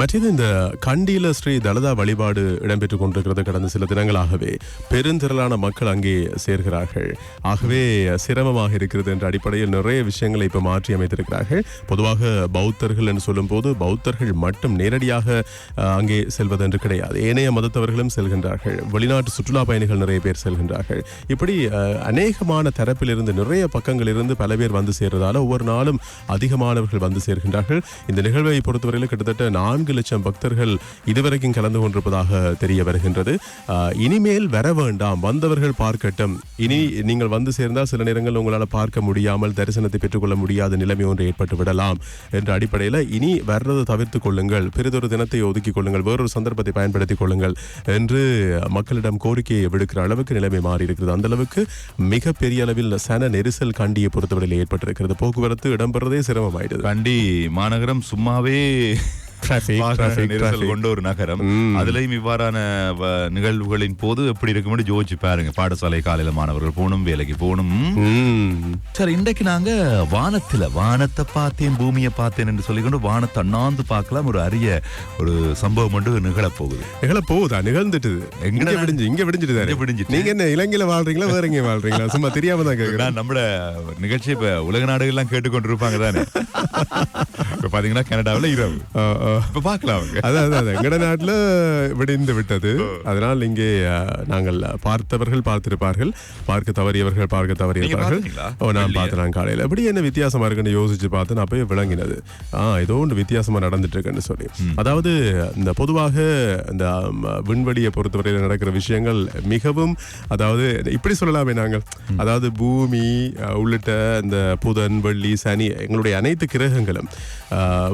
மற்றது இந்த கண்டியில ஸ்ரீ தலதா வழிபாடு இடம்பெற்றுக் கொண்டிருக்கிறது கடந்த சில தினங்களாகவே. பெருந்திரளான மக்கள் அங்கே சேர்கிறார்கள். ஆகவே சிரமமாக இருக்கிறது என்ற அடிப்படையில் நிறைய விஷயங்களை இப்போ மாற்றி அமைத்திருக்கிறார்கள். பொதுவாக பௌத்தர்கள் என்று சொல்லும்போது பௌத்தர்கள் மட்டும் நேரடியாக அங்கே செல்வதென்று கிடையாது. ஏனைய மதத்தவர்களும் செல்கின்றார்கள். வெளிநாட்டு சுற்றுலா பயணிகள் நிறைய பேர் செல்கின்றார்கள். இப்படி அநேகமான தரப்பிலிருந்து நிறைய பக்கங்களிலிருந்து பல பேர் வந்து சேர்றதால ஒவ்வொரு நாளும் அதிகமானவர்கள் வந்து சேர்கின்றார்கள். இந்த நிகழ்வை பொறுத்தவரையில் கிட்டத்தட்ட நான்கு லட்சம் பக்தர்கள் இதுவரைக்கும் கலந்து கொண்டிருப்பதாக தெரிய வருகின்றது. இனிமேல் வர வேண்டாம். வந்தவர்கள் பார்க்கட்டும். இனி நீங்கள் வந்து சேர்ந்தால் சில நேரங்கள் உங்களால் பார்க்க முடியாமல் தரிசனத்தை பெற்றுக்கொள்ள முடியாத நிலைமை ஒன்று ஏற்பட்டு விடலாம் என்ற அடிப்படையில் இனி வர்றதை தவிர்த்து கொள்ளுங்கள். பெரிதொரு தினத்தை ஒதுக்கிக் கொள்ளுங்கள். வேறொரு சந்தர்ப்பத்தை பயன்படுத்திக் கொள்ளுங்கள் என்று மக்களிடம் கோரிக்கையை விடுக்கிற அளவுக்கு நிலைமை மாறி இருக்கிறது அந்த அளவுக்கு மிகப்பெரிய அளவில் சன நெரிசல் கண்டியை பொறுத்தவரையில் ஏற்பட்டிருக்கிறது. போக்குவரத்து இடம்பெறதே சிரமமாயிடுது. கண்டி மாநகரம் சும்மாவே நெரிசல். கொண்ட ஒரு நகரம். அதுலயும் இவ்வாறான நிகழ்வுகளின் போது எப்படி இருக்கும்னு யோசிச்சு பாருங்க பாடசாலை காலையில மாணவர்கள் போகணும் வேலைக்கு போகணும். சரி இன்றைக்கு நாங்க வானத்துல வானத்தை பார்த்தேன் பூமியை பார்த்தேன் என்று சொல்லிக்கொண்டு வானத்தை அண்ணாந்து பார்க்கலாம் ஒரு அரிய ஒரு சம்பவம் ஒன்று நிகழப் போகுது நிகழ போகுதா நிகழ்ந்துட்டுது எங்கடா? இங்க விடிஞ்சு இங்க விடிஞ்சிட்டு விடிஞ்சிட்டு. நீங்க என்ன இலங்கையில வாழ்றீங்களா வேற எங்கேயும் வாழ்றீங்களா சும்மா தெரியாம தான் கேக்குறேன் நான் நம்மள நிகழ்ச்சி இப்ப உலக நாடுகள்லாம் கேட்டுக்கொண்டு இருப்பாங்க தானே இப்ப பாத்தீங்கன்னா கனடாவுல இரவு. இப்ப பார்க்கலாம் அதான் அதான். எங்கட நாட்டுல விடிந்து விட்டது. அதனால் இங்கே நாங்கள் பார்த்தவர்கள் பார்த்திருப்பார்கள். பார்க்க தவறியவர்கள் பார்க்க பார்த்தீங்களா? ஓ நான்? பார்த்தேன் காலையில. எப்படி என்ன வித்தியாசமா இருக்குன்னு யோசிச்சு பார்த்து நான் போய் விளங்கினது. ஆ ஏதோ ஒன்று வித்தியாசமா நடந்துட்டு இருக்குன்னு சொல்லி அதாவது இந்த பொதுவாக இந்த விண்வெளியை பொறுத்தவரையில் நடக்கிற விஷயங்கள் மிகவும் அதாவது இப்படி சொல்லலாமே நாங்கள். அதாவது பூமி உள்ளிட்ட இந்த புதன் வெள்ளி சனி எங்களுடைய அனைத்து கிரகங்களும்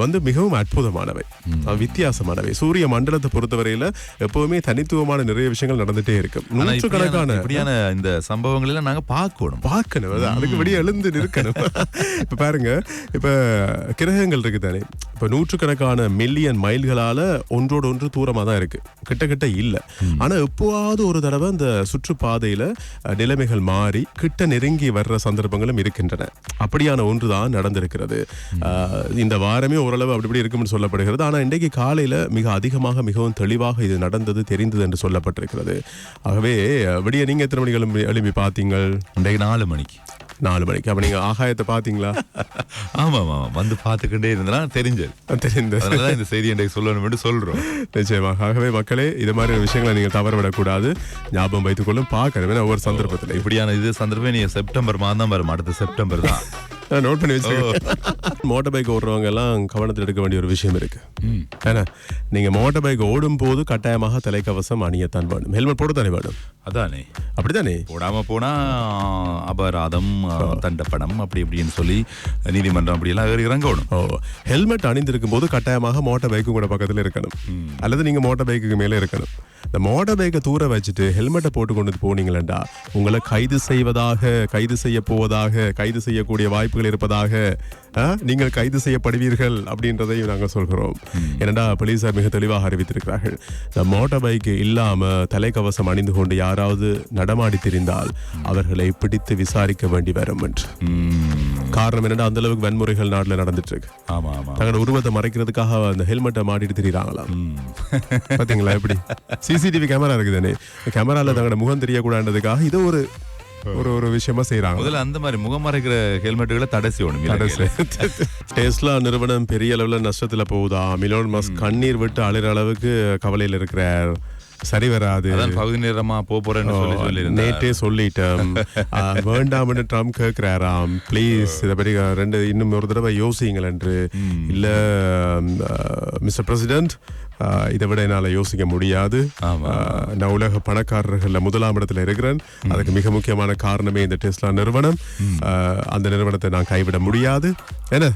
வந்து மிகவும் அற்புதமானவை. அ, வித்தியாசமானவை சூரிய மண்டலத்தை பொறுத்தவரையில எப்பவுமே தனித்துவமான நிறைய விஷயங்கள் நடந்துட்டே இருக்கும் நூற்றுக்கணக்கான இப்படியான இந்த சம்பவங்கள் எல்லாம் நாங்க பார்க்கணும். பார்க்கணும். அதுக்கு வெளியே எழுந்து நிற்கணும். இப்ப பாருங்க இப்ப கிரகங்கள் இருக்கு தானே. இப்ப நூற்றுக்கணக்கான மில்லியன் மைல்களால ஒன்றோடு ஒன்று தூரமா தான் இருக்கு. கிட்ட கிட்ட இல்ல. ஆனா எப்போவாவது ஒரு தடவை அந்த சுற்றுப்பாதையில நிலைமைகள் மாறி கிட்ட நெருங்கி வர்ற சந்தர்ப்பங்களும் இருக்கின்றன. அப்படியான ஒன்றுதான் நடந்திருக்கிறது. அஹ், இந்த வாரமே ஓரளவு அப்படி இப்படி இருக்கும்னு சொல்லப்படுகிறது. ஆனா இன்றைக்கு காலையில மிக அதிகமாக மிகவும் தெளிவாக இது நடந்தது தெரிந்தது என்று சொல்லப்பட்டிருக்கிறது. ஆகவே விடிய நீங்க எத்தனை மணிக்கு எழும்பி எழும்பி பார்த்தீங்கள்? இன்றைக்கு நாலு மணிக்கு. நாலு மணிக்கு. அப்ப நீங்க ஆகாயத்தை பாத்தீங்களா ஆமா ஆமா வந்து பார்த்துக்கிட்டே இருந்தா தெரிஞ்சது. தெரிந்த அதனாலதான் இந்த செய்தி இன்றைக்கு சொல்லணும் சொல்றோம். நிச்சயமாக. ஆகவே மக்களே இது மாதிரி விஷயங்களை நீங்க தவற விடக்கூடாது ஞாபகம் வைத்துக் கொள்ளும் பார்க்கணும் ஏன்னா ஒவ்வொரு சந்தர்ப்பத்தில் இப்படியான இது சந்தர்ப்பம் நீ செப்டம்பர் மாதம் வரும். அடுத்த செப்டம்பர் தான். நோட் பண்ணி வச்சிருக்கேன் மோட்டார் பைக் ஓடுறவங்க எல்லாம் கவனத்தில் எடுக்க வேண்டிய ஒரு விஷயம் இருக்கு. ஏன்னா நீங்க மோட்டார் பைக் ஓடும் போது கட்டாயமாக தலைக்கவசம் அணியத்தான் வேணும். ஹெல்மெட் போட தானே வேணும்? அதானே. அப்படித்தானே? போடாம போனா அபராதம் தண்டப்படம் அப்படி இப்படின்னு சொல்லி நீதிமன்றம் அப்படி எல்லாம் ஏறி இறங்கணும் ஓ ஹெல்மெட் அணிந்திருக்கும் போது கட்டாயமாக மோட்டார் பைக்கும் கூட பக்கத்துல இருக்கணும். அல்லது நீங்க மோட்டார் பைக்குக்கு மேலே இருக்கணும். இந்த மோட்டார் பைக்கை தூர வச்சுட்டு ஹெல்மெட்டை போட்டு கொண்டு போனீங்களா உங்களை கைது செய்வதாக கைது செய்ய போவதாக கைது செய்யக்கூடிய வாய்ப்புகள் இருப்பதாக நீங்கள் கைது செய்யப்படுவீர்கள் அப்படின்றதையும் நாங்கள் சொல்கிறோம். ஏனெண்டா போலீசார் மிக தெளிவாக அறிவித்திருக்கிறார்கள். இந்த மோட்டார் பைக் இல்லாம தலைக்கவசம் அணிந்து கொண்டு யாராவது நடமாடி திரிந்தால் அவர்களை பிடித்து விசாரிக்க வேண்டி வரும் என்று. காரணம் என்னன்னா அந்த அளவுக்கு வன்முறைகள் நாட்டுல நடந்துட்டு இருக்கு ஆமா ஆமா. தங்களோட உருவத்தை மறைக்கிறதுக்காக அந்த ஹெல்மெட்டை மாட்டிட்டு திரியிறாங்களாம். ம். பாத்தீங்களா எப்படி? சிசிடிவி கேமரா இருக்குதானே? கேமரால தங்களோட முகம் தெரியக்கூடாதுக்காக இது ஒரு ஒரு ஒரு விஷயமா செய்யறாங்க முதல்ல அந்த மாதிரி முகம் மறைக்கிற ஹெல்மெட்டுகளை தடை செய்யணும் இலங்கையில. டெஸ்லா நிறுவனம் பெரிய அளவுல நஷ்டத்துல போகுதா? மிலோன் மஸ்க் கண்ணீர் விட்டு அழுற அளவுக்கு கவலையில இருக்கிறார் சரி வராது. அதான் பகுதி நேரமா போறேன்னு சொல்லி நேற்றே சொல்லிட்டேன். வேண்டாம்னு ட்ரம்ப் கேட்கிறாராம் ப்ளீஸ் இதை பற்றி ரெண்டு இன்னும் ஒரு தடவை யோசியுங்கள் என்று. இல்ல மிஸ்டர் பிரசிடென்ட் இதை விட என்னால யோசிக்க முடியாது. நான் உலக பணக்காரர்கள்ல முதலாம் இடத்துல இருக்கிறேன். அதுக்கு மிக முக்கியமான காரணமே இந்த டெஸ்லா நிறுவனம். அந்த நிறுவனத்தை நான் கைவிட முடியாது. என்ன?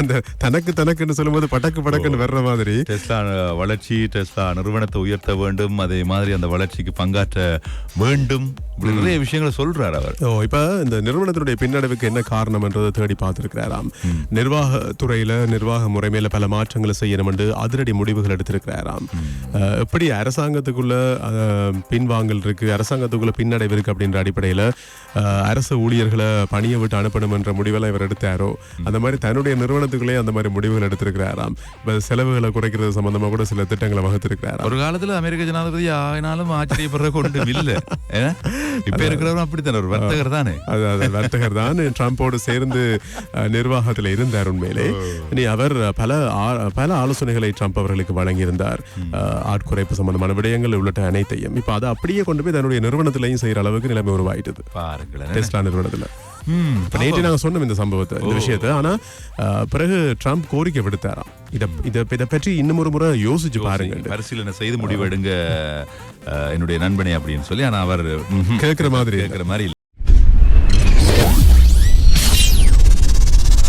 அந்த தனக்கு தனக்குன்னு சொல்லும்போது படக்கு படக்குன்னு வர்ற மாதிரி. டெஸ்லா வளர்ச்சி டெஸ்லா நிறுவனத்தை உயர்த்த வேண்டும். அதே மாதிரி அந்த வளர்ச்சிக்கு பங்காற்ற வேண்டும். நிறைய விஷயங்களை சொல்றாரு அவர். ஓ இப்ப இந்த நிறுவனத்தினுடைய பின்னடைவுக்கு என்ன காரணம் என்றதை தேடி பார்த்திருக்கிறாராம். நிர்வாக துறையில நிர்வாக முறைமையில பல மாற்றங்களை செய்யணும் என்று அதிரடி முடிவுகள் எடுத்திருக்கிறாராம். எப்படி அரசாங்கத்துக்குள்ள பின்வாங்கல் இருக்கு அரசாங்கத்துக்குள்ள பின்னடைவு இருக்கு அப்படின்ற அடிப்படையில அரசு ஊழியர்களை பணியை விட்டு அனுப்பணும் என்ற முடிவெல்லாம் இவர் எடுத்தாரோ அந்த மாதிரி தன்னுடைய நிறுவனத்துக்குள்ளே அந்த மாதிரி முடிவுகள் எடுத்திருக்கிறாராம். இப்ப செலவுகளை குறைக்கிறது சம்பந்தமா கூட சில திட்டங்களை வகுத்திருக்கிறாராம். ஒரு காலத்துல அமெரிக்க ஜனாதிபதி ஆயினாலும் ஆச்சரியப்படுற கொண்டு இல்ல. இப்ப இருக்கிறவரும் அப்படித்தானே ஒரு வர்த்தகர் தானே? அது அது வர்த்தகர் தான். ட்ரம்போடு சேர்ந்து நிர்வாகத்தில் இருந்தார் உண்மையிலே. இனி அவர் பல பல ஆலோசனைகளை ட்ரம்ப் அவர்களுக்கு வழங்கியிருந்தார். ஆட்குறைப்பு சம்பந்தமான விடயங்கள் உள்ளிட்ட அனைத்தையும். இப்ப அதை அப்படியே கொண்டு போய் தன்னுடைய நிறுவனத்திலையும் செய்யற அளவுக்கு நிலைமை உருவாயிட்டது. டெஸ்லா நிறுவனத்துல. இப்ப நேற்று நாங்க சொன்னோம் இந்த சம்பவத்தை இந்த விஷயத்தை. ஆனா அஹ், பிறகு ட்ரம்ப் கோரிக்கை விடுத்தாராம். இத இத இதை பற்றி இன்னும் ஒரு முறை யோசிச்சு பாருங்க. பரிசீலனை செய்து முடிவெடுங்க என்னுடைய நண்பனே அப்படின்னு சொல்லி ஆனா அவர் கேட்கிற மாதிரி கேட்கிற மாதிரி